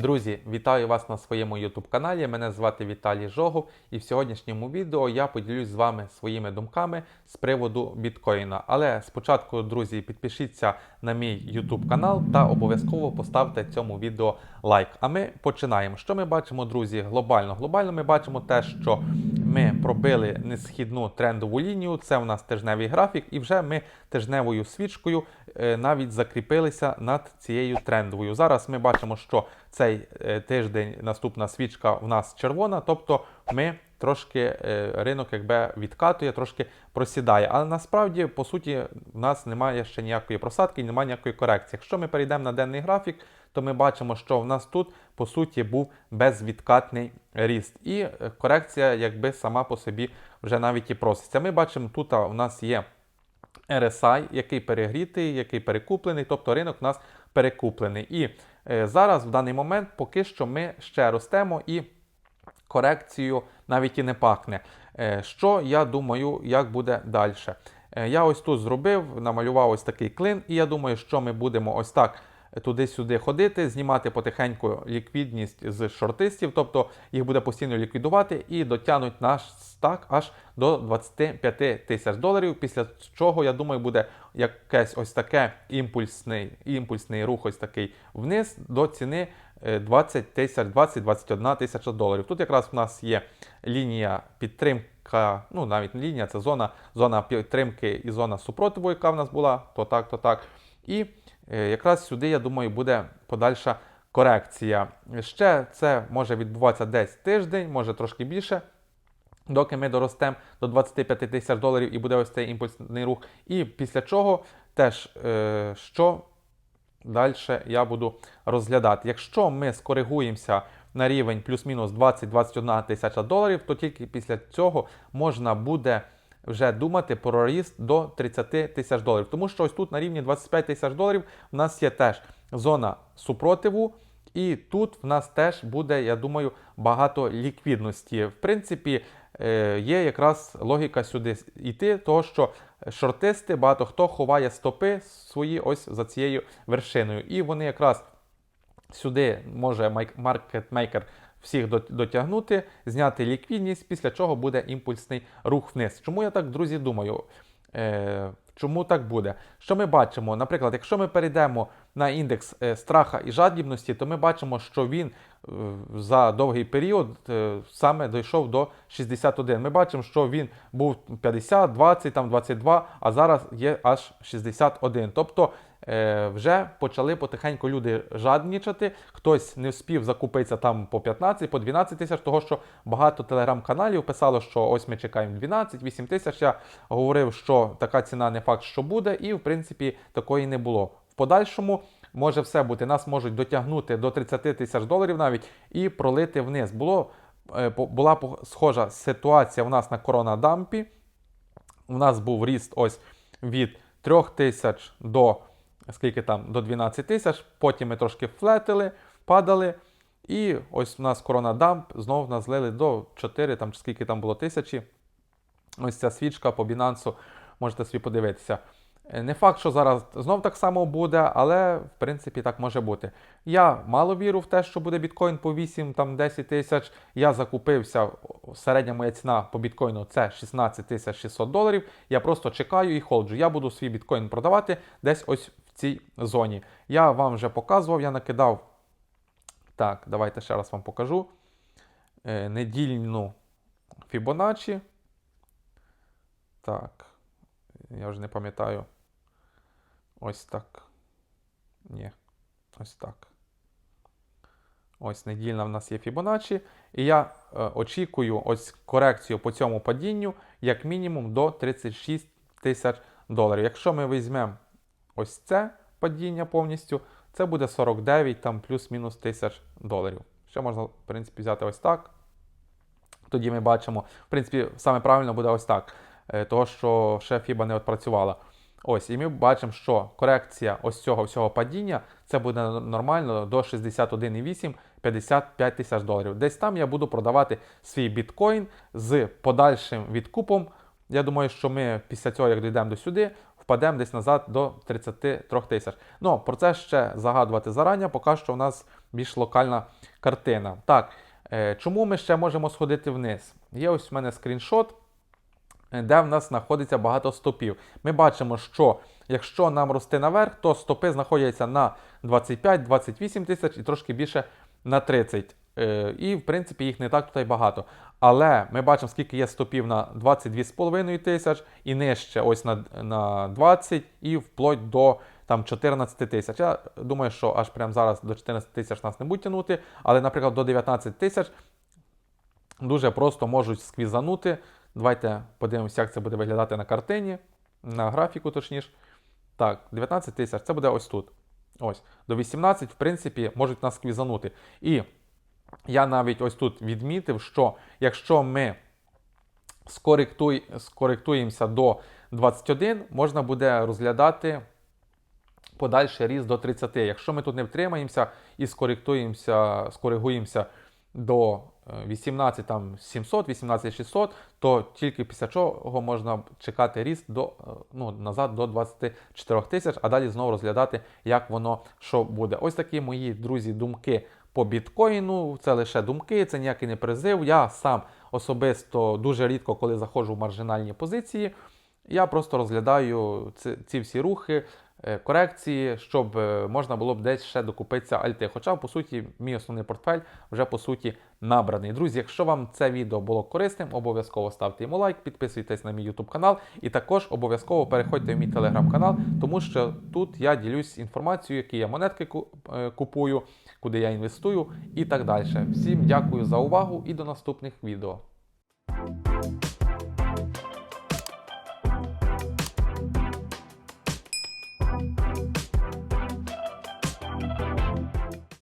Друзі, вітаю вас на своєму YouTube каналі. Мене звати Віталій Жогов, і в сьогоднішньому відео я поділюсь з вами своїми думками з приводу біткоїна. Але спочатку, друзі, підпишіться на мій YouTube канал та обов'язково поставте цьому відео лайк. А ми починаємо. Що ми бачимо, друзі? Глобально. Глобально ми бачимо те, що ми пробили несхідну трендову лінію. Це у нас тижневий графік, і вже ми тижневою свічкою навіть закріпилися над цією трендовою. Зараз ми бачимо, що цей е, тиждень наступна свічка в нас червона, тобто ми трошки е, ринок якби відкатує, трошки просідає. Але насправді, по суті, в нас немає ще ніякої просадки, немає ніякої корекції. Якщо ми перейдемо на денний графік, то ми бачимо, що в нас тут по суті був безвідкатний ріст. І е, корекція, якби сама по собі вже навіть і проситься. Ми бачимо, тут у нас є. RSI, який перегрітий, який перекуплений, тобто ринок у нас перекуплений. І е, зараз, в даний момент, поки що ми ще ростемо і корекцію навіть і не пахне. Е, що я думаю, як буде далі? Е, я ось тут зробив, намалював ось такий клин, і я думаю, що ми будемо ось так туди-сюди ходити, знімати потихеньку ліквідність з шортистів, тобто їх буде постійно ліквідувати і дотягнуть наш стак аж до 25 тисяч доларів. Після чого, я думаю, буде якесь ось таке імпульсний імпульсний рух, ось такий вниз до ціни 20 тисяч, 20-21 тисяча доларів. Тут якраз в нас є лінія підтримка, ну навіть лінія, це зона, зона підтримки і зона супротиву, яка в нас була, то так, то так. І Е, якраз сюди, я думаю, буде подальша корекція. Ще це може відбуватися десь тиждень, може трошки більше. Доки ми доростемо до 25 тисяч доларів і буде ось цей імпульсний рух. І після чого теж е, що далі я буду розглядати. Якщо ми скоригуємося на рівень плюс-мінус 20-21 тисяча доларів, то тільки після цього можна буде вже думати про ріст до 30 тисяч доларів. Тому що ось тут на рівні 25 тисяч доларів в нас є теж зона супротиву. І тут в нас теж буде, я думаю, багато ліквідності. В принципі, е, є якраз логіка сюди йти, того що шортисти, багато хто ховає стопи свої ось за цією вершиною. І вони якраз сюди може маркетмейкер всіх дотягнути, зняти ліквідність, після чого буде імпульсний рух вниз. Чому я так, друзі, думаю? Е, Чому так буде? Що ми бачимо? Наприклад, якщо ми перейдемо на індекс е, страха і жадібності, то ми бачимо, що він е, за довгий період е, саме дійшов до 61. Ми бачимо, що він був 50, 20, там 22, а зараз є аж 61. Тобто вже почали потихеньку люди жаднічати. Хтось не вспів закупитися там по 15, по 12 тисяч, того що багато телеграм-каналів писало, що ось ми чекаємо 12-8 тисяч. Я говорив, що така ціна не факт, що буде, і в принципі такої не було. В подальшому може все бути. Нас можуть дотягнути до 30 тисяч доларів навіть і пролити вниз. Було, е, Була схожа ситуація у нас на коронадампі. У нас був ріст ось від 3 тисяч до скільки там, до 12 тисяч. Потім ми трошки флетили, падали. І ось у нас коронадамп знову нас злили до 4, там, скільки там було тисячі. Ось ця свічка по Binance можете собі подивитися. Е, не факт, що зараз знов так само буде, але в принципі так може бути. Я мало віру в те, що буде біткоін по 8-10 тисяч. Я закупився, середня моя ціна по біткоїну це 16 тисяч 600 доларів. Я просто чекаю і холджу. Я буду свій біткоін продавати десь ось цій зоні. Я вам вже показував, я накидав. Так, давайте ще раз вам покажу. Е, недільну Fibonacci. Так. Я вже не пам'ятаю. Ось так. Ні. Ось так. Ось недільна в нас є Fibonacci. І я е, очікую ось корекцію по цьому падінню, як мінімум, до 36 тисяч доларів. Якщо ми візьмемо ось це падіння повністю, це буде 49 там плюс-мінус тисяч доларів. Ще можна, в принципі, взяти ось так. Тоді ми бачимо, в принципі, саме правильно буде ось так. Е, того, що ще FIBA не відпрацювала. Ось, і ми бачимо, що корекція ось цього всього падіння це буде нормально до 61,8-55 тисяч доларів. Десь там я буду продавати свій біткоін з подальшим відкупом. Я думаю, що ми після цього, як дійдемо до сюди, впадемо десь назад до 33 тисяч. Ну, про це ще загадувати зарані, поки що у нас більш локальна картина. Так, е, чому ми ще можемо сходити вниз? Є ось в мене скріншот, де в нас знаходиться багато стопів. Ми бачимо, що якщо нам рости наверх, то стопи знаходяться на 25-28 тисяч і трошки більше на 30. Е, І, в принципі, їх не так тут і багато. Але ми бачимо, скільки є стопів на 22,5 тисяч і нижче ось на, на 20 і вплоть до там, 14 тисяч. Я думаю, що аж прямо зараз до 14 тисяч нас не будуть тягнути, але, наприклад, до 19 тисяч дуже просто можуть сквізанути. Давайте подивимося, як це буде виглядати на картині, на графіку, точніше. Так, 19 тисяч, це буде ось тут. Ось. До 18, в принципі, можуть нас сквізанути. І я навіть ось тут відмітив, що якщо ми скоректуй, скоректуємося до 21, можна буде розглядати подальший ріст до 30. Якщо ми тут не втримаємося і скоректуємося, скоригуємося до е, 18 там, 700, 18 600, то тільки після чого можна чекати ріст до, е, ну, назад до 24 тисяч, а далі знову розглядати, як воно що буде. Ось такі мої друзі думки по біткоїну. Це лише думки, це ніякий не призив. Я сам особисто дуже рідко, коли заходжу в маржинальні позиції, я просто розглядаю ці, всі рухи, корекції, щоб е, можна було б десь ще докупитися альти. Хоча, по суті, мій основний портфель вже по суті набраний. Друзі, якщо вам це відео було корисним, обов'язково ставте йому лайк, підписуйтесь на мій YouTube канал і також обов'язково переходьте в мій телеграм-канал, тому що тут я ділюсь інформацією, які я монетки е, купую, куди я інвестую і так далі. Всім дякую за увагу і до наступних відео.